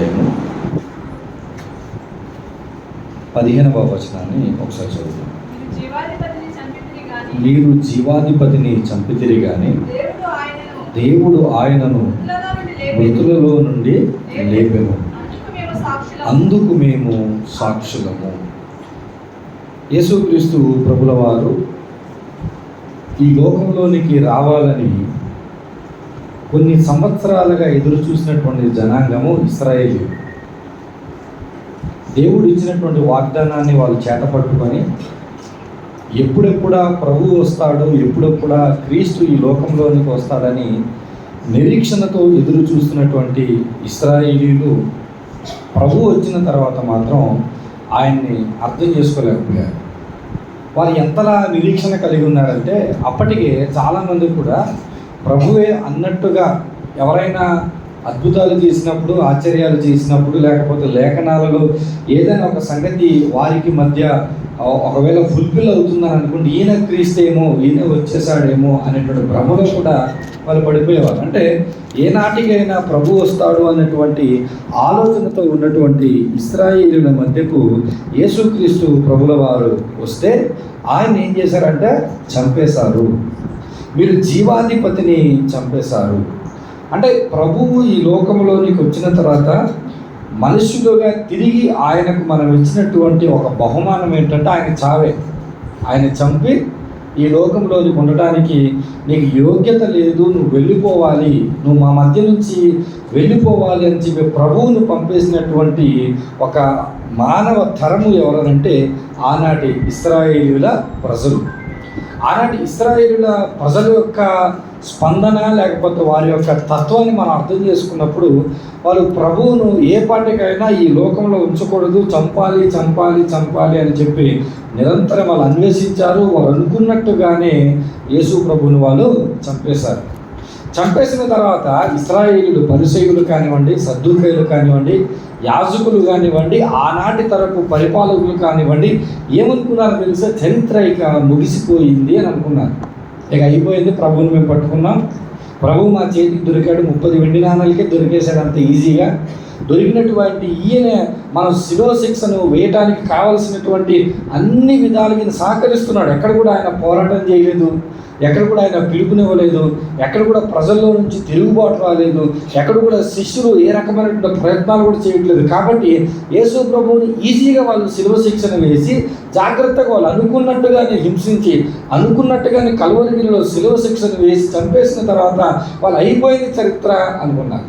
అధ్యాయము పదిహేనవ వచనాన్ని ఒకసారి చదువు మీరు జీవాధిపతిని చంపితిరి గాని దేవుడు ఆయనను మృతులలో నుండి లేపెను. సాక్షులము. అందుకు మేము సాక్షులము యేసుక్రీస్తు ప్రభుల వారు ఈ లోకంలోనికి రావాలని కొన్ని సంవత్సరాలుగా ఎదురు చూసినటువంటి జనాంగము ఇస్రాయేలీ. దేవుడు ఇచ్చినటువంటి వాగ్దానాన్ని వాళ్ళు చేతపట్టుకొని ఎప్పుడెప్పుడా ప్రభు వస్తాడు ఎప్పుడెప్పుడా క్రీస్తు ఈ లోకంలోనికి వస్తాడని నిరీక్షణతో ఎదురు చూస్తున్నటువంటి ఇస్రాయేలీలు ప్రభు వచ్చిన తర్వాత మాత్రం ఆయన్ని అర్థం చేసుకోలేకపోయారు. వారు ఎంతలా నిరీక్షణ కలిగి ఉన్నారంటే అప్పటికే చాలామంది కూడా ప్రభువే అన్నట్టుగా ఎవరైనా అద్భుతాలు చేసినప్పుడు ఆశ్చర్యాలు చేసినప్పుడు లేకపోతే లేఖనాలలో ఏదైనా ఒక సంగతి వారికి మధ్య ఒకవేళ ఫుల్ఫిల్ అవుతుందని అనుకుంటే ఈయన క్రీస్తేమో ఈయన వచ్చేసాడేమో అనేటువంటి భ్రమలో కూడా వాళ్ళు పడిపోయేవారు. అంటే ఏనాటికైనా ప్రభు వస్తాడు అన్నటువంటి ఆలోచనతో ఉన్నటువంటి ఇస్రాయేలుల మధ్యకు యేసుక్రీస్తు ప్రభుల వారు వస్తే ఆయన ఏం చేశారంటే చంపేశారు. మీరు జీవాధిపతిని చంపేశారు. అంటే ప్రభువు ఈ లోకంలోనికి వచ్చిన తర్వాత మనుషులుగా తిరిగి ఆయనకు మనం ఇచ్చినటువంటి ఒక బహుమానం ఏంటంటే ఆయన చావే. ఆయన చంపి ఈ లోకంలోకి ఉండటానికి నీకు యోగ్యత లేదు నువ్వు వెళ్ళిపోవాలి నువ్వు మా మధ్య నుంచి వెళ్ళిపోవాలి అని చెప్పి ప్రభువును పంపేసినటువంటి ఒక మానవ తరము ఎవరనంటే ఆనాటి ఇస్రాయేలీల ప్రజలు. అలాంటి ఇస్రాయేలుల ప్రజల యొక్క స్పందన లేకపోతే వారి యొక్క తత్వాన్ని మనం అర్థం చేసుకున్నప్పుడు వాళ్ళు ప్రభువును ఏ పాటికైనా ఈ లోకంలో ఉంచకూడదు చంపాలి చంపాలి చంపాలి అని చెప్పి నిరంతరం వాళ్ళు అన్వేషించారు. వారు అనుకున్నట్టుగానే యేసు ప్రభువుని వాళ్ళు చంపేశారు. చంపేసిన తర్వాత ఇస్రాయేలీలు పరిసయులు కానివ్వండి సద్దుకైలు కానివ్వండి యాజకులు కానివ్వండి ఆనాటి తరపు పరిపాలకులు కానివ్వండి ఏమనుకున్నారో తెలిసే? చరిత్ర ఇక ముగిసిపోయింది అని అనుకున్నారు. ఇక అయిపోయింది ప్రభువుని మేము పట్టుకున్నాం. ప్రభు మా చేతికి దొరికాడు ముప్పది వెండి నాణాలకే దొరికేశాడు అంత ఈజీగా. దొరికినటువంటి ఈయన మనం శిలో శిక్షను వేయటానికి కావలసినటువంటి అన్ని విధాలుగా సహకరిస్తున్నాడు. ఎక్కడ కూడా ఆయన పోరాటం చేయలేదు. ఎక్కడ కూడా ఆయన పిలుపునివ్వలేదు ఎక్కడ కూడా ప్రజల్లో నుంచి తిరుగుబాటు రాలేదు ఎక్కడ కూడా శిష్యులు ఏ రకమైనటువంటి ప్రయత్నాలు కూడా చేయట్లేదు. కాబట్టి యేసు ప్రభువుని ఈజీగా వాళ్ళు శిలువ శిక్షణ వేసి జాగ్రత్తగా వాళ్ళు అనుకున్నట్టుగానే హింసించి అనుకున్నట్టుగానే కల్వరిగిరిలో శిలువ శిక్షణ వేసి చంపేసిన తర్వాత వాళ్ళు అయిపోయింది చరిత్ర అనుకున్నారు.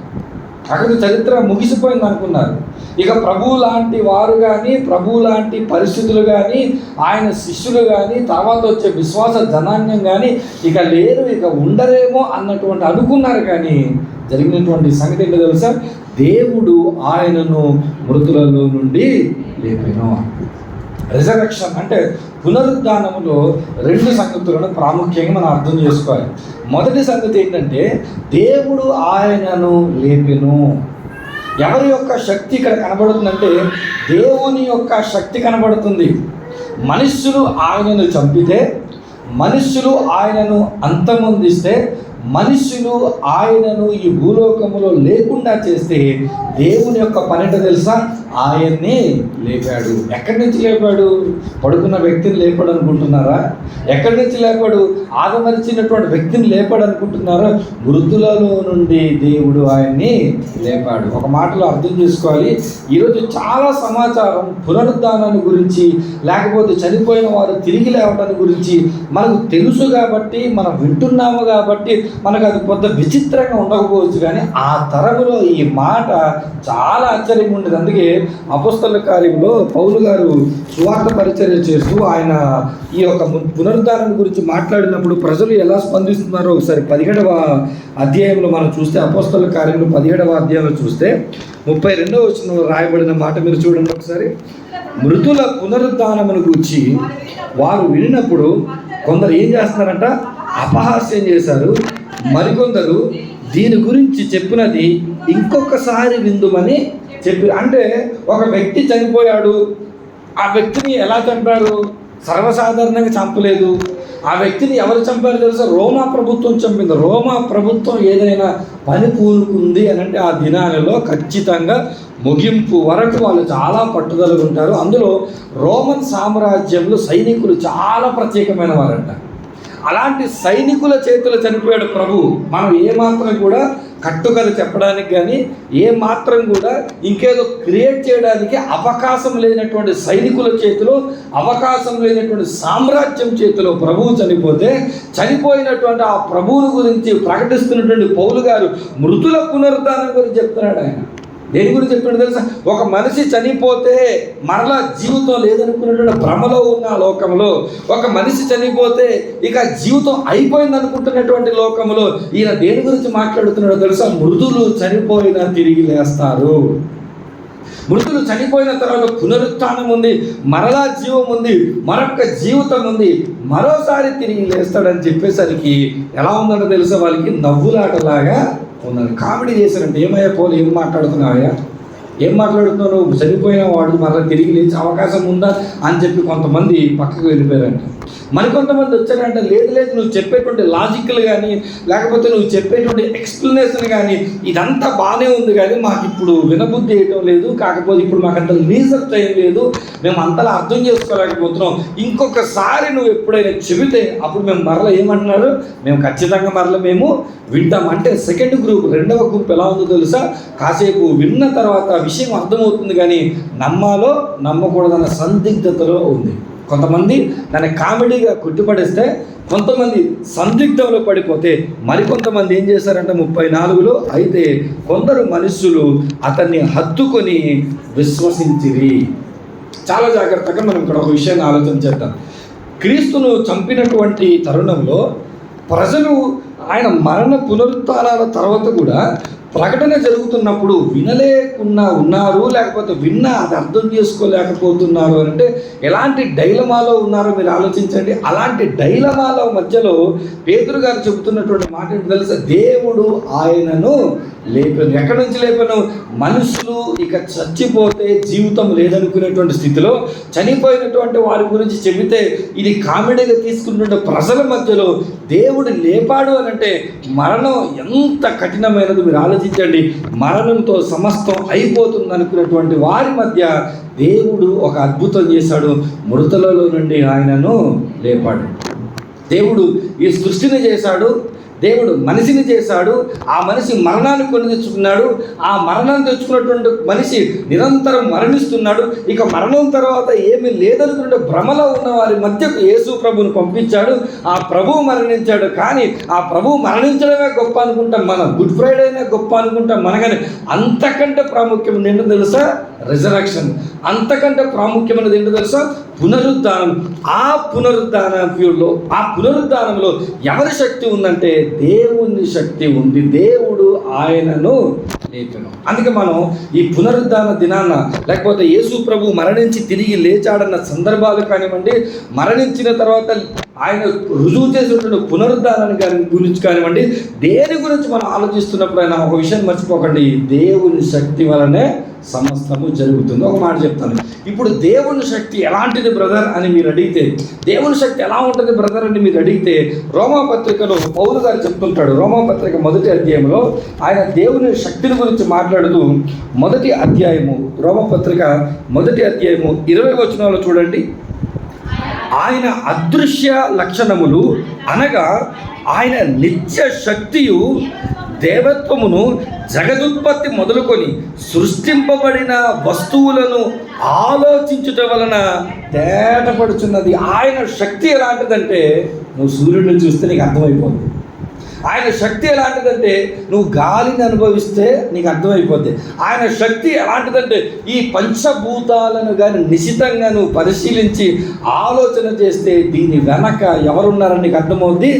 అక్కడ చరిత్ర ముగిసిపోయింది అనుకున్నారు. ఇక ప్రభువు లాంటి వారు కానీ ప్రభువు లాంటి పరిస్థితులు కానీ ఆయన శిష్యులు కానీ తర్వాత వచ్చే విశ్వాస జనాన్యం కానీ ఇక లేరు ఇక ఉండరేమో అన్నటువంటి అనుకున్నారు కానీ జరిగినటువంటి సంగతి ఏంటో తెలుసా? దేవుడు ఆయనను మృతులలో నుండి లేపిన రిజర్వేషన్ అంటే పునరుద్ధానములో రెండు సంగతులను ప్రాముఖ్యంగా మనం అర్థం చేసుకోవాలి. మొదటి సంగతి ఏంటంటే దేవుడు ఆయనను లేపెను. ఎవరి యొక్క శక్తి ఇక్కడ కనబడుతుందంటే దేవుని యొక్క శక్తి కనబడుతుంది. మనుష్యులు ఆయనను చంపితే మనుష్యులు ఆయనను అంతమొందిస్తే మనుషులు ఆయనను ఈ భూలోకములో లేకుండా చేస్తే దేవుని యొక్క పనిట తెలుసా? ఆయన్ని లేపాడు. ఎక్కడి నుంచి లేపాడు? పడుకున్న వ్యక్తిని లేపాడు అనుకుంటున్నారా ఎక్కడి నుంచి లేపాడు? ఆదమరిచినటువంటి వ్యక్తిని లేపాడు అనుకుంటున్నారా మృతులలో నుండి దేవుడు ఆయన్ని లేపాడు. ఒక మాటలో అర్థం చేసుకోవాలి. ఈరోజు చాలా సమాచారం పునరుద్ధానాన్ని గురించి లేకపోతే చనిపోయిన వారు తిరిగి లేవటాన్ని గురించి మనకు తెలుసు కాబట్టి మనం వింటున్నాము కాబట్టి మనకు అది కొంత విచిత్రంగా ఉండకపోవచ్చు కానీ ఆ తరములో ఈ మాట చాలా ఆశ్చర్యంగా ఉండేది. అందుకే అపుస్తల కార్యంలో పౌలు గారు సువార్త పరిచర్య చేస్తూ ఆయన ఈ యొక్క పునరుద్ధారణ గురించి మాట్లాడినప్పుడు ప్రజలు ఎలా స్పందిస్తున్నారో ఒకసారి పదిహేడవ అధ్యాయంలో మనం చూస్తే అపోస్తల కార్యంలో పదిహేడవ అధ్యాయంలో చూస్తే ముప్పై రెండవ వచనంలో రాయబడిన మాట మీరు చూడండి ఒకసారి. మృతుల పునరుద్ధానమును గురించి వారు వినినప్పుడు కొందరు ఏం చేస్తున్నారంట? అపహాస్యం చేశారు. మరికొందరు దీని గురించి చెప్పినది ఇంకొకసారి విందుమని చెప్పి అంటే ఒక వ్యక్తి చనిపోయాడు. ఆ వ్యక్తిని ఎలా చంపారు? సర్వసాధారణంగా చంపలేదు. ఆ వ్యక్తిని ఎవరు చంపారు తెలుసా? రోమా ప్రభుత్వం చంపింది. రోమా ప్రభుత్వం ఏదైనా పని పూనుకుంది అని అంటే ఆ దినాలలో ఖచ్చితంగా ముగింపు వరకు వాళ్ళు చాలా పట్టుదలగా ఉంటారు అందులో రోమన్ సామ్రాజ్యంలో సైనికులు చాలా ప్రత్యేకమైన వారంట అలాంటి సైనికుల చేతులు చనిపోయాడు ప్రభు. మనం ఏమాత్రం కూడా కట్టుకథ చెప్పడానికి కానీ ఏ మాత్రం కూడా ఇంకేదో క్రియేట్ చేయడానికి అవకాశం లేనటువంటి సైనికుల చేతిలో అవకాశం లేనటువంటి సామ్రాజ్యం చేతిలో ప్రభువు చనిపోతే చనిపోయినటువంటి ఆ ప్రభువుని గురించి ప్రకటిస్తున్నటువంటి పౌలు గారు మృతుల పునరుద్ధానం గురించి చెప్తున్నాడు ఆయన. దేని గురించి చెప్పాడు తెలుసా? ఒక మనిషి చనిపోతే మరలా జీవితం లేదనుకున్నటువంటి భ్రమలో ఉన్న లోకంలో ఒక మనిషి చనిపోతే ఇక జీవితం అయిపోయింది అనుకుంటున్నటువంటి లోకంలో ఈయన దేని గురించి మాట్లాడుతున్నాడో తెలుసా? మృదులు చనిపోయినా తిరిగి లేస్తారు. మృతులు చనిపోయిన తర్వాత పునరుత్థానం ఉంది మరలా జీవం ఉంది మరొక జీవితం ఉంది మరోసారి తిరిగి లేస్తాడని చెప్పేసరికి ఎలా ఉందంటే తెలుసా? వాళ్ళకి నవ్వులాటలాగా ఉన్నారు కామెడీ చేశారంటే ఏమయ్యా పోలే ఏం మాట్లాడుతున్నావయ్యా? ఏం మాట్లాడుతున్నావు? నువ్వు చనిపోయిన వాడు మళ్ళీ తిరిగి లేచే అవకాశం ఉందా? అని చెప్పి కొంతమంది పక్కకు వెళ్ళిపోయారంట. మరికొంతమంది వచ్చారంటే లేదు లేదు నువ్వు చెప్పేటువంటి లాజిక్లు కానీ లేకపోతే నువ్వు చెప్పేటువంటి ఎక్స్ప్లెనేషన్ కానీ ఇదంతా బాగానే ఉంది కానీ మాకు ఇప్పుడు వినబుద్ధి వేయటం లేదు. కాకపోతే ఇప్పుడు మాకు అంత రీసెర్చ్ అయ్యం లేదు. మేము అంతలా అర్థం చేసుకోలేకపోతున్నాం. ఇంకొకసారి నువ్వు ఎప్పుడైనా చెబితే అప్పుడు మేము మరల ఏమంటున్నారు? మేము ఖచ్చితంగా మరల మేము వింటాం. అంటే సెకండ్ గ్రూప్ రెండవ గ్రూప్ ఎలా ఉందో తెలుసా? కాసేపు విన్న తర్వాత విషయం అర్థమవుతుంది కానీ నమ్మాలో నమ్మకూడదన్న సందిగ్ధతలో ఉంది. కొంతమంది దాన్ని కామెడీగా కుట్టిపడేస్తే కొంతమంది సందిగ్ధంలో పడిపోతే మరికొంతమంది ఏం చేశారంటే ముప్పై నాలుగులో అయితే కొందరు మనుషులు అతన్ని హత్తుకొని విశ్వసించిరి. చాలా జాగ్రత్తగా మనం ఇక్కడ ఒక విషయాన్ని ఆలోచన చేద్దాం. క్రీస్తును చంపినటువంటి తరుణంలో ప్రజలు ఆయన మరణ పునరుత్థానాల తర్వాత కూడా ప్రకటన జరుగుతున్నప్పుడు వినలేకున్నా ఉన్నారు లేకపోతే విన్నా అది అర్థం చేసుకోలేకపోతున్నారు అంటే ఎలాంటి డైలమాలో ఉన్నారో మీరు ఆలోచించండి. అలాంటి డైలమాలో మధ్యలో పేదరు గారు చెబుతున్నటువంటి మాట ఏంటో తెలుసా? దేవుడు ఆయనను లేపను. ఎక్కడి నుంచి లేపను? మనుషులు ఇక చచ్చిపోతే జీవితం లేదనుకునేటువంటి స్థితిలో చనిపోయినటువంటి వారి గురించి చెబితే ఇది కామెడీగా తీసుకున్నటువంటి ప్రజల మధ్యలో దేవుడు లేపాడు అని అంటే మరణం ఎంత కఠినమైనది మీరు ఆలోచించండి. మరణంతో సమస్తం అయిపోతుంది అనుకున్నటువంటి వారి మధ్య దేవుడు ఒక అద్భుతం చేశాడు. మృతులలో నుండి ఆయనను లేపాడు. దేవుడు ఈ సృష్టిని చేశాడు. దేవుడు మనిషిని చేశాడు ఆ మనిషి మరణాన్ని కొని తెచ్చుకున్నాడు ఆ మరణాన్ని తెచ్చుకున్నటువంటి మనిషి నిరంతరం మరణిస్తున్నాడు. ఇక మరణం తర్వాత ఏమీ లేదనుకున్న భ్రమలో ఉన్న వారి మధ్యకు యేసు ప్రభువును పంపించాడు. ఆ ప్రభువు మరణించాడు. కానీ ఆ ప్రభువు మరణించడమే గొప్ప అనుకుంటాం మనం. గుడ్ ఫ్రైడేనే గొప్ప అనుకుంటాం మనగానే. అంతకంటే ప్రాముఖ్యం ఏంటో తెలుసా? రిజరక్షన్. అంతకంటే ప్రాముఖ్యమైనది ఏంటో తెలుసా? పునరుద్ధానం. ఆ పునరుద్ధానంలో ఆ పునరుద్ధానంలో ఎవరి శక్తి ఉందంటే దేవుని శక్తి ఉంది దేవుడు ఆయనను లేపను. అందుకే మనం ఈ పునరుద్ధాన దినాన లేకపోతే యేసు ప్రభు మరణించి తిరిగి లేచాడన్న సందర్భాలు కానివ్వండి మరణించిన తర్వాత ఆయన రుజువు చేసినటువంటి పునరుద్ధానాన్ని కానీ గురించి కానివ్వండి దేని గురించి మనం ఆలోచిస్తున్నప్పుడు ఆయన ఒక విషయం మర్చిపోకండి. దేవుని శక్తి వలనే సమస్తము జరుగుతుంది. ఒక మాట చెప్తాను. ఇప్పుడు దేవుని శక్తి ఎలాంటిది బ్రదర్ అని మీరు అడిగితే దేవుని శక్తి ఎలా ఉంటుంది బ్రదర్ అని మీరు అడిగితే రోమాపత్రికలో పౌరు గారు చెప్తుంటాడు. రోమాపత్రిక మొదటి అధ్యాయంలో ఆయన దేవుని శక్తిని గురించి మాట్లాడుతూ మొదటి అధ్యాయము రోమపత్రిక మొదటి అధ్యాయము ఇరవై వచనంలో చూడండి. ఆయన అదృశ్య లక్షణములు అనగా ఆయన నిత్య శక్తియు దేవత్వమును జగదుత్పత్తి మొదలుకొని సృష్టింపబడిన వస్తువులను ఆలోచించుట వలన తేటపడుచున్నది. ఆయన శక్తి ఎలాంటిదంటే నువ్వు సూర్యుడిని చూస్తే నీకు అర్థమైపోతుంది ఆయన శక్తి ఎలాంటిదంటే నువ్వు గాలిని అనుభవిస్తే నీకు అర్థమైపోద్ది. ఆయన శక్తి ఎలాంటిదంటే ఈ పంచభూతాలను కానీ నిశితంగా నువ్వు పరిశీలించి ఆలోచన చేస్తే దీని వెనక ఎవరున్నారని నీకు అర్థమవుద్ది?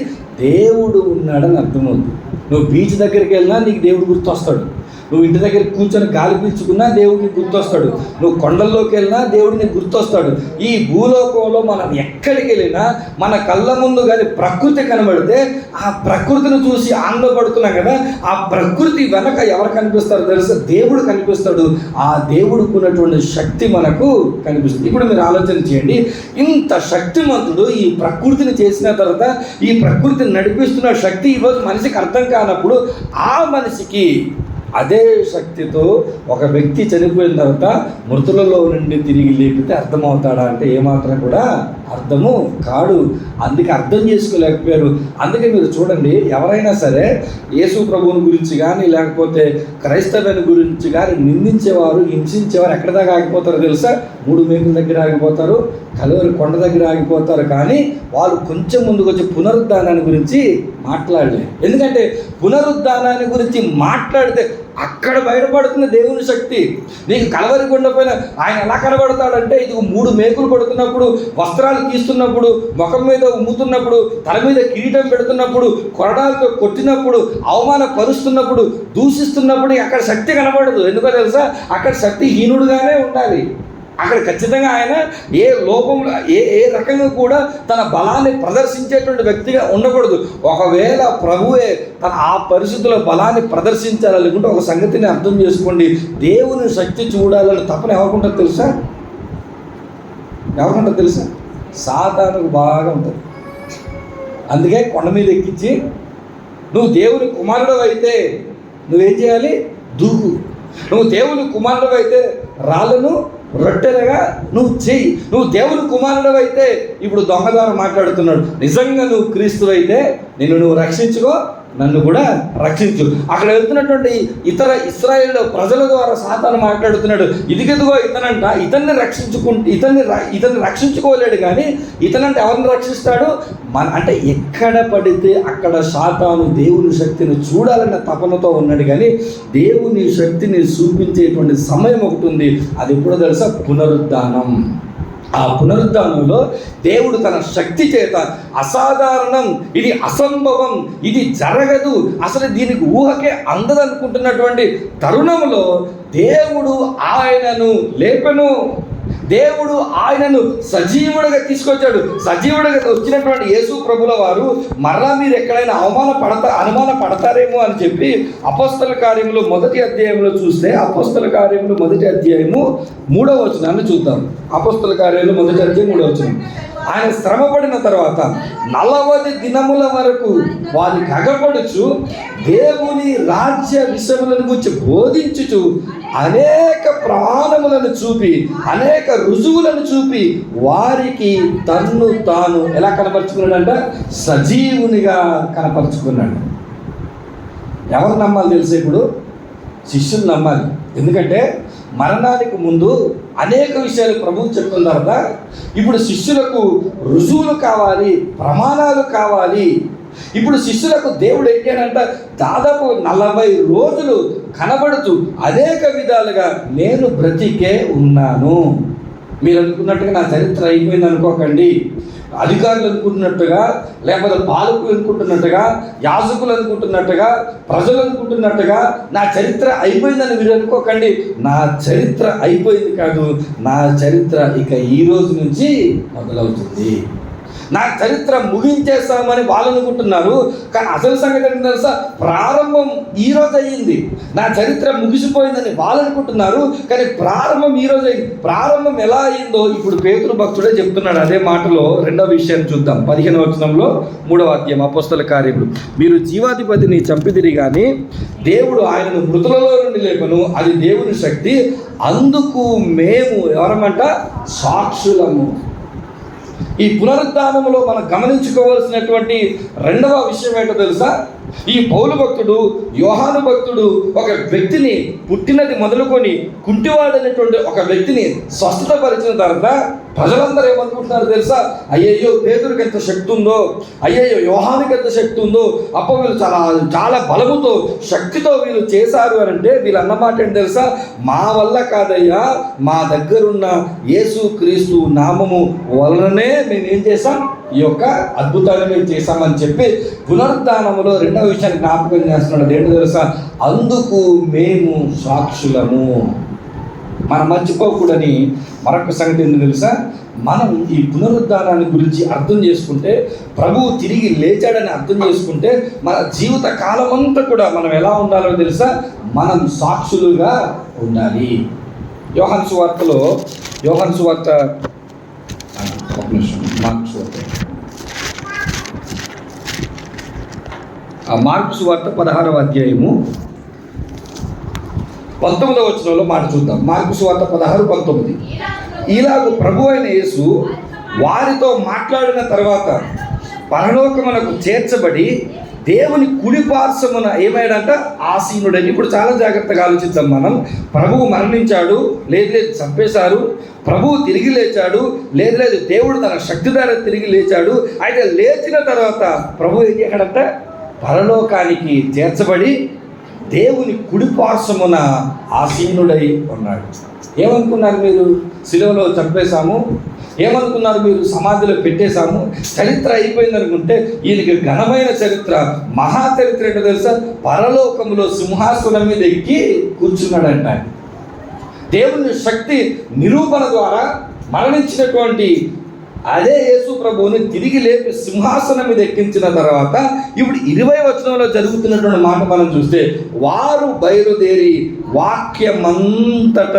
దేవుడు ఉన్నాడని అర్థమవుద్ది. నువ్వు బీచ్ దగ్గరికి వెళ్ళినా నీకు దేవుడు గుర్తొస్తాడు. నువ్వు ఇంటి దగ్గర కూర్చొని గాలి పీల్చుకున్నా దేవుడిని గుర్తొస్తాడు. నువ్వు కొండల్లోకి వెళ్ళినా దేవుడిని గుర్తొస్తాడు. ఈ భూలోకంలో మనం ఎక్కడికి వెళ్ళినా మన కళ్ళ ముందు కానీ ప్రకృతి కనబడితే ఆ ప్రకృతిని చూసి ఆనందపడుతున్నాం కదా. ఆ ప్రకృతి వెనక ఎవరు కనిపిస్తారో తెలుసా? దేవుడు కనిపిస్తాడు. ఆ దేవుడికి ఉన్నటువంటి శక్తి మనకు కనిపిస్తుంది. ఇప్పుడు మీరు ఆలోచన చేయండి. ఇంత శక్తిమంతుడు ఈ ప్రకృతిని చేసిన తర్వాత ఈ ప్రకృతిని నడిపిస్తున్న శక్తి ఈరోజు మనిషికి అర్థం కానప్పుడు ఆ మనిషికి అదే శక్తితో ఒక వ్యక్తి చనిపోయిన తర్వాత మృతులలో నుండి తిరిగి లేపితే అర్థమవుతాడా అంటే ఏమాత్రం కూడా అర్థము కాడు. అందుకే అర్థం చేసుకోలేకపోయారు. అందుకే మీరు చూడండి ఎవరైనా సరే యేసు ప్రభువుని గురించి కానీ లేకపోతే క్రైస్తవుని గురించి కానీ నిందించేవారు హింసించేవారు ఎక్కడ దాకా ఆగిపోతారో తెలుసా? మూడు మేకుల దగ్గర ఆగిపోతారు కలవరి కొండ దగ్గర ఆగిపోతారు. కానీ వాళ్ళు కొంచెం ముందుకు వచ్చి పునరుద్ధానాన్ని గురించి మాట్లాడలేదు ఎందుకంటే పునరుద్ధానాన్ని గురించి మాట్లాడితే అక్కడ బయటపడుతున్న దేవుని శక్తి. నీకు కలవరి కొండపైన ఆయన ఎలా కనబడతాడంటే ఇది మూడు మేకులు పడుతున్నప్పుడు వస్త్రాలు తీస్తున్నప్పుడు ముఖం మీద ఉమ్ముతున్నప్పుడు తల మీద కిరీటం పెడుతున్నప్పుడు కొరడాలతో కొట్టినప్పుడు అవమానపరుస్తున్నప్పుడు దూషిస్తున్నప్పుడు అక్కడ శక్తి కనబడదు. ఎందుకో తెలుసా? అక్కడ శక్తి హీనుడుగానే ఉండాలి. అక్కడ ఖచ్చితంగా ఆయన ఏ లోపంలో ఏ ఏ రకంగా కూడా తన బలాన్ని ప్రదర్శించేటువంటి వ్యక్తిగా ఉండకూడదు. ఒకవేళ ప్రభువే తన ఆ పరిస్థితుల్లో బలాన్ని ప్రదర్శించాలనుకుంటే ఒక సంగతిని అర్థం చేసుకోండి. దేవుని శక్తి చూడాలని తప్పని ఎవరికుంటుంది తెలుసా? ఎవరికుంటుంది తెలుసా? సాతానుకు బాగా ఉంటుంది. అందుకే కొండ మీద ఎక్కించి నువ్వు దేవుని కుమారుడు అయితే నువ్వేం చేయాలి? దూకు నువ్వు దేవుని కుమారుడు అయితే రాళ్ళను రొట్టెలుగా నువ్వు చెయ్యి. నువ్వు దేవుని కుమారుడు అయితే ఇప్పుడు దొంగదారు మాట్లాడుతున్నాడు. నిజంగా నువ్వు క్రీస్తువైతే అయితే నిన్ను నువ్వు రక్షించుకో. నన్ను కూడా రక్షించు. అక్కడ వెళ్తున్నటువంటి ఇతర ఇస్రాయేల్ ప్రజల ద్వారా సాతాను మాట్లాడుతున్నాడు. ఇదిగెదుగో ఇతనంట ఇతన్ని రక్షించుకుంటే ఇతన్ని ఇతన్ని రక్షించుకోలేడు కానీ ఇతనంటే ఎవరిని రక్షిస్తాడు? మన అంటే ఎక్కడ పడితే అక్కడ సాతాను దేవుని శక్తిని చూడాలన్న తపనతో ఉన్నాడు కానీ దేవుని శక్తిని చూపించేటువంటి సమయం ఒకటి ఉంది. అది ఎప్పుడో తెలుసా? పునరుద్ధానం. ఆ పునరుద్ధానంలో దేవుడు తన శక్తి చేత అసాధారణం ఇది అసంభవం ఇది జరగదు అసలు దీనికి ఊహకే అందదనుకుంటున్నటువంటి తరుణంలో దేవుడు ఆయనను లేపెను. దేవుడు ఆయనను సజీవుడిగా తీసుకొచ్చాడు. సజీవుడిగా వచ్చినటువంటి యేసు ప్రభుల వారు మరలా మీరు ఎక్కడైనా అవమాన పడతా అనుమాన పడతారేమో అని చెప్పి అపస్తల కార్యములు మొదటి అధ్యాయంలో చూస్తే అపస్తల కార్యములు మొదటి అధ్యాయము మూడవ వచనాన్ని చూద్దాం. అపస్తల కార్యాలు మొదటి అధ్యాయం మూడవ వచనం. ఆయన శ్రమపడిన తర్వాత నలవది దినముల వరకు వారికి అగపడుచు దేవుని రాజ్య విషయములను గురించి బోధించుచు అనేక ప్రమాణములను చూపి అనేక రుజువులను చూపి వారికి తన్ను తాను ఎలా కనపరుచుకున్నాడంట? సజీవునిగా కనపరుచుకున్నాడు. ఎవరు నమ్మాలి తెలిసే ఇప్పుడు? శిష్యులు నమ్మాలి. ఎందుకంటే మరణానికి ముందు అనేక విషయాలు ప్రభువు చెప్తున్నారు తర్వాత ఇప్పుడు శిష్యులకు రుజువులు కావాలి ప్రమాణాలు కావాలి. ఇప్పుడు శిష్యులకు దేవుడు ఏంటంట దాదాపు నలభై రోజులు కనబడుతూ అనేక విధాలుగా నేను బ్రతికే ఉన్నాను. మీరు అనుకున్నట్టుగా నా చరిత్ర అయిపోయింది అనుకోకండి. అధికారులు అనుకుంటున్నట్టుగా లేకపోతే పాలకులు అనుకుంటున్నట్టుగా యాజకులు అనుకుంటున్నట్టుగా ప్రజలు అనుకుంటున్నట్టుగా నా చరిత్ర అయిపోయిందని మీరు అనుకోకండి. నా చరిత్ర అయిపోయింది కాదు. నా చరిత్ర ఇక ఈ రోజు నుంచి మొదలవుతుంది. నా చరిత్ర ముగించేస్తామని వాళ్ళు అనుకుంటున్నారు. కానీ అసలు సంగతి ఏంటంటే తెలుసా? ప్రారంభం ఈరోజు అయ్యింది. నా చరిత్ర ముగిసిపోయిందని వాళ్ళు అనుకుంటున్నారు. కానీ ప్రారంభం ఈ రోజు అయింది ప్రారంభం ఎలా అయిందో ఇప్పుడు పేతురు భక్తుడే చెప్తున్నాడు అదే మాటలో రెండో విషయాన్ని చూద్దాం. పదిహేను వచనంలో మూడవ అధ్యాయం అపస్తుల కార్యములు. మీరు జీవాధిపతిని చంపిదిరి కానీ దేవుడు ఆయనను మృతులలో నుండి లేపను. అది దేవుని శక్తి. అందుకు మేము ఎవరమంట? సాక్షులము. ఈ పునరుద్ధానంలో మనం గమనించుకోవాల్సినటువంటి రెండవ విషయం ఏంటో తెలుసా? ఈ పౌలు భక్తుడు యోహాను భక్తుడు ఒక వ్యక్తిని పుట్టినది మొదలుకొని కుంటివాడైనటువంటి ఒక వ్యక్తిని స్వస్థత పరిచిన తర్వాత ప్రజలందరూ ఏమనుకుంటున్నారు తెలుసా? అయ్యయ్యో పేదరికి ఎంత శక్తి ఉందో అయ్యయ్యో యోహానికి ఎంత శక్తి ఉందో అప్ప వీళ్ళు చాలా చాలా బలముతో శక్తితో వీళ్ళు చేశారు అని అంటే వీళ్ళు అన్నమాట ఏంటి తెలుసా? మా వల్ల కాదయ్యా మా దగ్గరున్న యేసు క్రీస్తు నామము వలననే మేము ఏం చేసాం ఈ యొక్క అద్భుతాన్ని మేము చేశామని చెప్పి పునరుద్ధానములో రెండవ రెండో విషయాన్ని జ్ఞాపకం చేస్తున్నాడు. ఏంటో తెలుసా? అందుకు మేము సాక్షులము. మనం మర్చిపోకూడని మరొక సంగతి ఏంటో తెలుసా? మనం ఈ పునరుద్ధానాన్ని గురించి అర్థం చేసుకుంటే ప్రభువు తిరిగి లేచాడని అర్థం చేసుకుంటే మన జీవిత కాలం అంతా కూడా మనం ఎలా ఉండాలో తెలుసా? మనం సాక్షులుగా ఉండాలి. యోహన్ సువార్తలో యోహన్ సువార్త ఒక నిమిషం ఆ మార్పు సువార్త పదహారవ అధ్యాయము పంతొమ్మిదవ వచనంలో మాట చూద్దాం. మార్పు సువార్త పదహారు పంతొమ్మిది. ఇలాగ ప్రభు అయిన యేసు వారితో మాట్లాడిన తర్వాత పరలోకమునకు చేర్చబడి దేవుని కుడిపార్శ్వమున పార్శ్వమున ఆసీనుడని. ఇప్పుడు చాలా జాగ్రత్తగా ఆలోచిద్దాం మనం. ప్రభువు మరణించాడు లేదు లేదు చంపేశారు. ప్రభువు తిరిగి లేచాడు లేదు లేదు దేవుడు తన శక్తి ద్వారా తిరిగి లేచాడు. అయితే లేచిన తర్వాత ప్రభు ఏం చేయడంట పరలోకానికి చేర్చబడి దేవుని కుడిపార్శ్వమున ఆసీనుడై ఉన్నాడు. ఏమనుకున్నారు మీరు? శిలువలో చంపేశాము. ఏమనుకున్నారు మీరు? సమాధిలో పెట్టేశాము. చరిత్ర అయిపోయింది అనుకుంటే ఈయనకి ఘనమైన చరిత్ర మహా చరిత్ర ఏంటో తెలుసా? పరలోకంలో సింహాసనం మీద ఎక్కి కూర్చున్నాడంట ఆయన. దేవుని శక్తి నిరూపణ ద్వారా మరణించినటువంటి అదే యేసు ప్రభువుని తిరిగి లేపి సింహాసనం మీద ఎక్కించిన తర్వాత ఇప్పుడు ఇరవై వచనంలో జరుగుతున్నటువంటి మాట మనం చూస్తే వారు బయలుదేరి వాక్యమంతట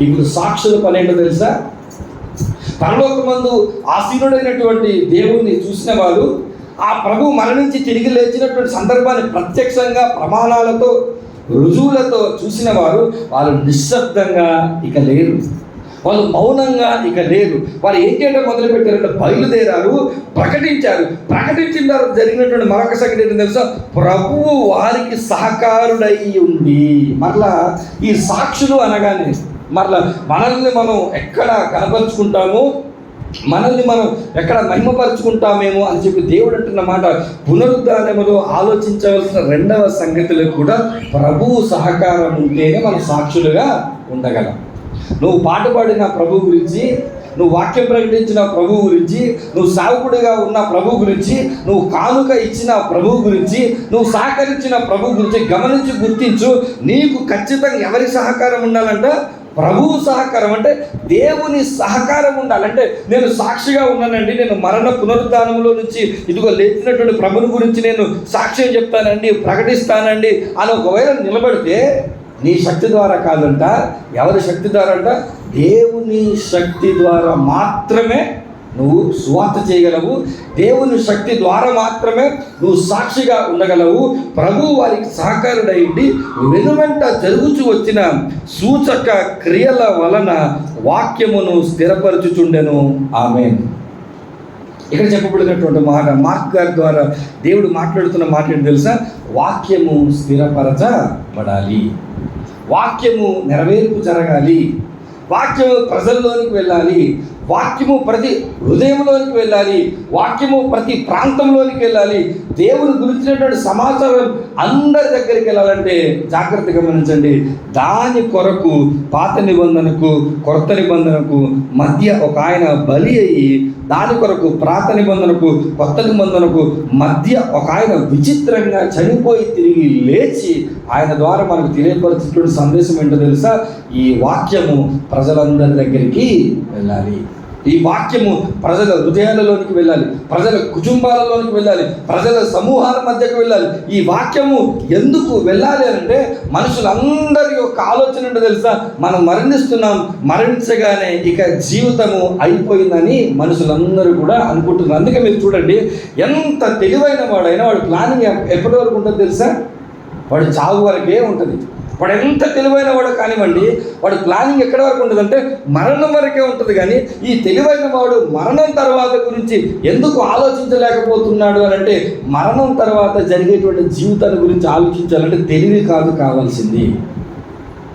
ఇప్పుడు సాక్షుల పని ఏంటో తెలుసా? పరలోకమందు ఆసీనుడైనటువంటి దేవుణ్ణి చూసిన వాళ్ళు ఆ ప్రభు మరణించి తిరిగి లేచినటువంటి సందర్భాన్ని ప్రత్యక్షంగా ప్రమాణాలతో రుజువులతో చూసిన వారు వాళ్ళు నిశ్శబ్దంగా ఇక లేరు. వాళ్ళు మౌనంగా ఇక లేరు. వారు ఏం చేయడం మొదలుపెట్టారంటే బయలుదేరారు ప్రకటించారు. ప్రకటించిన తర్వాత జరిగినటువంటి మరొక సంగతి ఏంటో తెలుసా? ప్రభువు వారికి సహకారుడై ఉండి మరలా ఈ సాక్షులు అనగానే మరలా మనల్ని మనం ఎక్కడ కనపరుచుకుంటామో? మనల్ని మనం ఎక్కడ మహిమపరుచుకుంటామేమో అని చెప్పి దేవుడు అంటున్న మాట పునరుద్ధానములో ఆలోచించవలసిన రెండవ సంగతిలో కూడా ప్రభువు సహకారం ఉంటేనే మనం సాక్షులుగా ఉండగలం. నువ్వు పాట పాడిన ప్రభు గురించి నువ్వు వాక్యం ప్రకటించిన ప్రభు గురించి నువ్వు సావుకుడిగా ఉన్న ప్రభు గురించి నువ్వు కానుక ఇచ్చిన ప్రభు గురించి నువ్వు సహకరించిన ప్రభు గురించి గమనించి గుర్తించు. నీకు ఖచ్చితంగా ఎవరి సహకారం ఉండాలంట ప్రభువు సహకారం. అంటే దేవుని సహకారం ఉండాలంటే నేను సాక్షిగా ఉన్నానండి. నేను మరణ పునరుద్ధానంలో నుంచి ఇదిగో లేచినటువంటి ప్రభుని గురించి నేను సాక్ష్యం చెప్తానండి ప్రకటిస్తానండి అని ఒకవేళ నిలబడితే నీ శక్తి ద్వారా కాదంట ఎవరి శక్తి ద్వారా అంట దేవుని శక్తి ద్వారా మాత్రమే నువ్వు సువార్త చేయగలవు. దేవుని శక్తి ద్వారా మాత్రమే నువ్వు సాక్షిగా ఉండగలవు. ప్రభు వారికి సహకారుడైండి వెనువెంట జరుగుచు వచ్చిన సూచక క్రియల వలన వాక్యమును స్థిరపరచుచుండెను. ఆమె ఇక్కడ చెప్పబడినటువంటి మాట మార్క్ గారి ద్వారా దేవుడు మాట్లాడుతున్న మాట ఏంటి తెలుసా? వాక్యము స్థిరపరచబడాలి. వాక్యము నెరవేర్పు జరగాలి. వాక్యము ప్రజల్లోనికి వెళ్ళాలి. వాక్యము ప్రతి హృదయంలోనికి వెళ్ళాలి. వాక్యము ప్రతి ప్రాంతంలోనికి వెళ్ళాలి. దేవుని గురించినటువంటి సమాచారం అందరి దగ్గరికి వెళ్ళాలంటే జాగ్రత్త గమనించండి. దాని కొరకు పాత నిబంధనకు కొత్త నిబంధనకు మధ్య ఒక ఆయన బలి అయ్యి దాని కొరకు ప్రాత నిబంధనకు కొత్త నిబంధనకు మధ్య ఒక ఆయన విచిత్రంగా చనిపోయి తిరిగి లేచి ఆయన ద్వారా మనకు తెలియపరిచినటువంటి సందేశం ఏంటో తెలుసా? ఈ వాక్యము ప్రజలందరి దగ్గరికి వెళ్ళాలి. ఈ వాక్యము ప్రజల హృదయాలలోనికి వెళ్ళాలి ప్రజల కుటుంబాలలోనికి వెళ్ళాలి ప్రజల సమూహాల మధ్యకు వెళ్ళాలి. ఈ వాక్యము ఎందుకు వెళ్ళాలి అంటే మనుషులందరి యొక్క ఆలోచన ఏంటో తెలుసా? మనం మరణిస్తున్నాం మరణించగానే ఇక జీవితము అయిపోయిందని మనుషులందరూ కూడా అనుకుంటున్నారు. అందుకే మీరు చూడండి ఎంత తెలివైన వాడైనా వాడు ప్లానింగ్ ఎప్పటి వరకు ఉంటుందో తెలుసా? వాడు చావు వరకే ఉంటుంది. వాడు ఎంత తెలివైన వాడు కానివ్వండి వాడు ప్లానింగ్ ఎక్కడ వరకు ఉంటుందంటే మరణం వరకే ఉంటుంది కానీ ఈ తెలివైన వాడు మరణం తర్వాత గురించి ఎందుకు ఆలోచించలేకపోతున్నాడు అని అంటే మరణం తర్వాత జరిగేటువంటి జీవితాన్ని గురించి ఆలోచించాలంటే తెలివి కాదు కావాల్సింది.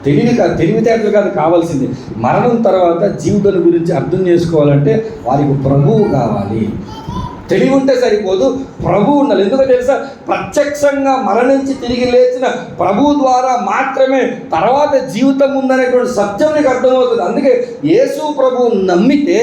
తెలివి కాదు తెలివితేటలు కాదు కావాల్సింది. మరణం తర్వాత జీవితం గురించి అర్థం చేసుకోవాలంటే వారికి ప్రభువు కావాలి. తెలివి ఉంటే సరిపోదు ప్రభు ఉండాలి ఎందుకంటే తెలుసా? ప్రత్యక్షంగా మరణించి తిరిగి లేచిన ప్రభు ద్వారా మాత్రమే తర్వాత జీవితం ఉందనేటువంటి సత్యం నీకు అర్థమవుతుంది. అందుకే యేసు ప్రభు నమ్మితే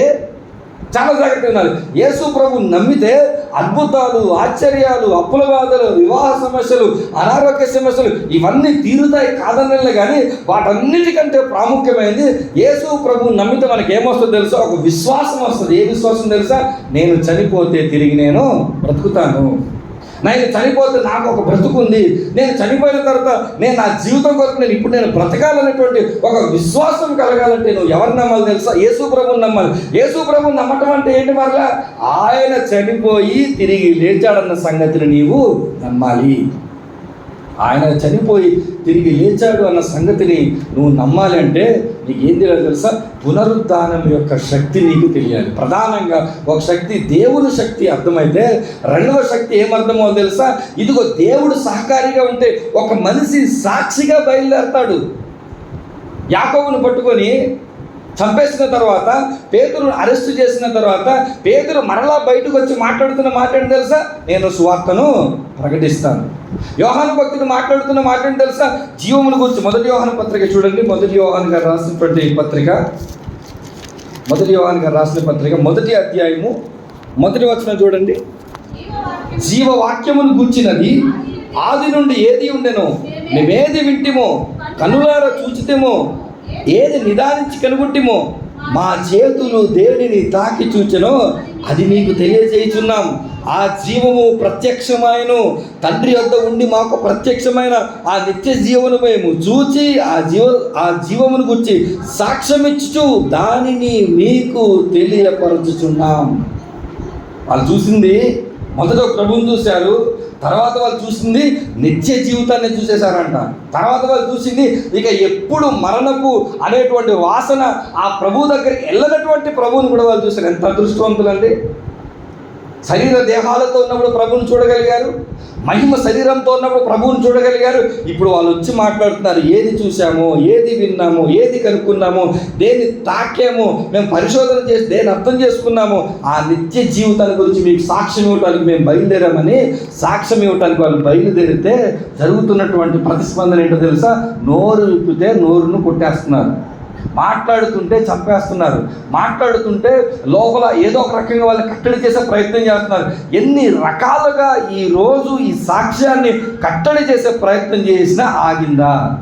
చాలా జాగ్రత్తగా ఉండాలి. యేసు ప్రభు నమ్మితే అద్భుతాలు ఆశ్చర్యాలు అప్పుల బాధలు వివాహ సమస్యలు అనారోగ్య సమస్యలు ఇవన్నీ తీరుతాయి కాదనలే కానీ వాటన్నిటికంటే ప్రాముఖ్యమైనది యేసు ప్రభు నమ్మితే మనకి ఏమొస్తుందో తెలుసా? ఒక విశ్వాసం వస్తుంది. ఏ విశ్వాసం తెలుసా? నేను చనిపోతే తిరిగి నేను బ్రతుకుతాను. నేను చనిపోతే నాకు ఒక బ్రతుకుంది నేను చనిపోయిన తర్వాత నేను నా జీవితం కొరకు నేను ఇప్పుడు నేను బ్రతకాలనేటువంటి ఒక విశ్వాసం కలగాలంటే నువ్వు ఎవరు నమ్మాలి తెలుసా? యేసు ప్రభుని నమ్మాలి. యేసు ప్రభుని నమ్మటం అంటే ఏంటి మరలా? ఆయన చనిపోయి తిరిగి లేచాడన్న సంగతిని నీవు నమ్మాలి. ఆయన చనిపోయి తిరిగి లేచాడు అన్న సంగతిని నువ్వు నమ్మాలి అంటే నీకు ఏం తెలియదు తెలుసా? పునరుద్ధానం యొక్క శక్తి నీకు తెలియాలి. ప్రధానంగా ఒక శక్తి దేవుని శక్తి అర్థమైతే రెండవ శక్తి ఏమర్థమో తెలుసా? ఇదిగో దేవుడు సహకారిగా ఉంటే ఒక మనిషి సాక్షిగా బయలుదేరతాడు. యాకోబును పట్టుకొని చంపేసిన తర్వాత పేదరు అరెస్ట్ చేసిన తర్వాత పేదరు మరలా బయటకు వచ్చి మాట్లాడుతున్న మాట్లాడి తెలుసా? నేను సువార్తను ప్రకటిస్తాను. యోహాను భక్తుడు మాట్లాడుతున్న మాట్లాడి తెలుసా? జీవమును గురించి. మొదటి యోహాను పత్రిక చూడండి. మొదటి యోహాన్ గారు రాసినటువంటి పత్రిక. మొదటి యోహాన్ గారు రాసిన పత్రిక. మొదటి అధ్యాయము. మొదటి వచనం చూడండి. జీవవాక్యమును గుర్చినది. ఆది నుండి ఏది ఉండెనో మేమేది వింటిమో కనులారా చూచితేమో ఏది నిదానించి కనుగొట్టిమో మా చేతులు దేవుడిని తాకి చూచెనో అది మీకు తెలియజేయుచున్నాం. ఆ జీవము ప్రత్యక్షమైనను తండ్రి వద్ద ఉండి మాకు ప్రత్యక్షమైన ఆ నిత్య జీవను మేము చూచి ఆ జీవ ఆ జీవమును గురించి సాక్ష్యమిచ్చు దానిని మీకు తెలియపరచుచున్నాం. వాళ్ళు చూసింది మొదట ప్రభువుని చూశారు. తర్వాత వాళ్ళు చూసింది నిత్య జీవితాన్ని చూసేశారంట. తర్వాత వాళ్ళు చూసింది ఇక ఎప్పుడు మరణపు అనేటువంటి వాసన ఆ ప్రభు దగ్గరికి వెళ్ళనటువంటి ప్రభువుని కూడా వాళ్ళు చూశారు. ఎంత అదృష్టవంతులండి. శరీర దేహాలతో ఉన్నప్పుడు ప్రభువుని చూడగలిగారు మహిమ శరీరంతో ఉన్నప్పుడు ప్రభువుని చూడగలిగారు. ఇప్పుడు వాళ్ళు వచ్చి మాట్లాడుతున్నారు ఏది చూసామో ఏది విన్నామో ఏది కనుక్కున్నామో దేన్ని తాకామో మేము పరిశోధన చేసి దేన్ని అర్థం చేసుకున్నామో ఆ నిత్య జీవితాన్ని గురించి మీకు సాక్ష్యం ఇవ్వటానికి మేము బయలుదేరామని సాక్ష్యం ఇవ్వటానికి వాళ్ళు బయలుదేరితే జరుగుతున్నటువంటి ప్రతిస్పందన ఏంటో తెలుసా? నోరు విప్పితే నోరును కొట్టేస్తున్నారు. మాట్లాడుతుంటే చంపేస్తున్నారు. మాట్లాడుతుంటే లోపల ఏదో ఒక రకంగా వాళ్ళు కట్టడి చేసే ప్రయత్నం చేస్తున్నారు. ఎన్ని రకాలుగా ఈ రోజు ఈ సాక్ష్యాన్ని కట్టడి చేసే ప్రయత్నం చేసినా ఆగిందా?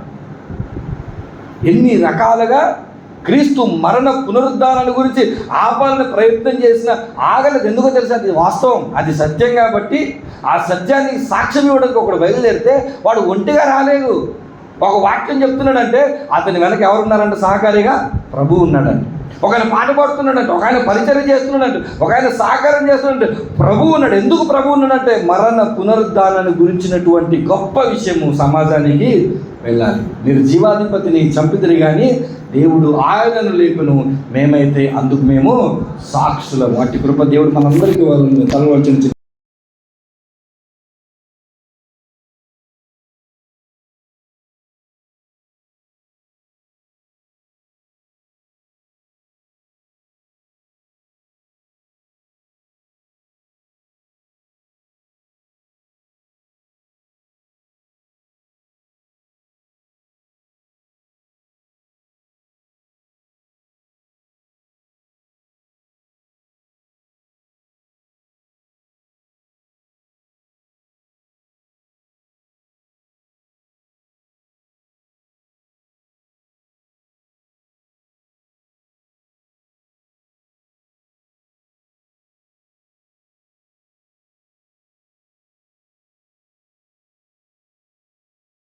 ఎన్ని రకాలుగా క్రీస్తు మరణ పునరుద్ధానాల గురించి ఆపాలని ప్రయత్నం చేసిన ఆగలేదు. ఎందుకో తెలుసు? అది వాస్తవం. అది సత్యం కాబట్టి ఆ సత్యానికి సాక్ష్యం ఇవ్వడానికి ఒకడు బయలుదేరితే వాడు ఒంటిగా రాలేదు. ఒక వాక్యం చెప్తున్నాడంటే అతని వెనక ఎవరున్నారంటే సహకారిగా ప్రభు ఉన్నాడండి. ఒక ఆయన పాట పాడుతున్నాడంటే ఒక ఆయన పరిచయం చేస్తున్నాడంటే ఒక ఆయన సహకారం చేస్తున్నాడంటే ప్రభు ఉన్నాడు. ఎందుకు ప్రభు ఉన్నాడంటే మరణ పునరుద్ధానాన్ని గురించినటువంటి గొప్ప విషయము సమాజానికి వెళ్ళాలి. మీరు జీవాధిపతిని చంపిదిరి కానీ దేవుడు ఆయనను లేకును మేమైతే అందుకు మేము సాక్షులం. వాటి కృప దేవుడు మనందరికీ వాళ్ళని తలవలసిన